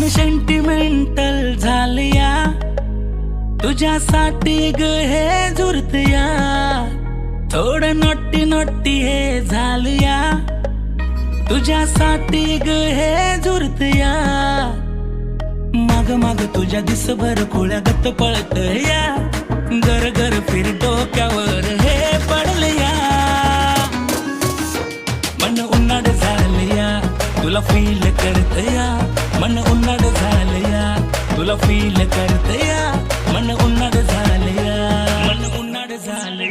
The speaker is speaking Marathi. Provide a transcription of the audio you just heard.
सेंटिमेंटल झालया. तुझ्यासाठी ग हे झुरतया. थोडं नोटी नोटी हे झालया. तुझ्यासाठी ग हे झुरतया. माग माग तुझ्या दिसभर खोळ्यागत पळत या घर घर फिर डोक्यावर हे पडलया. मन उन्हाळ झालया. तुला फील करतया. मन तुला फील करते मन उन्हाळ झाले मन उन्हाळ झाले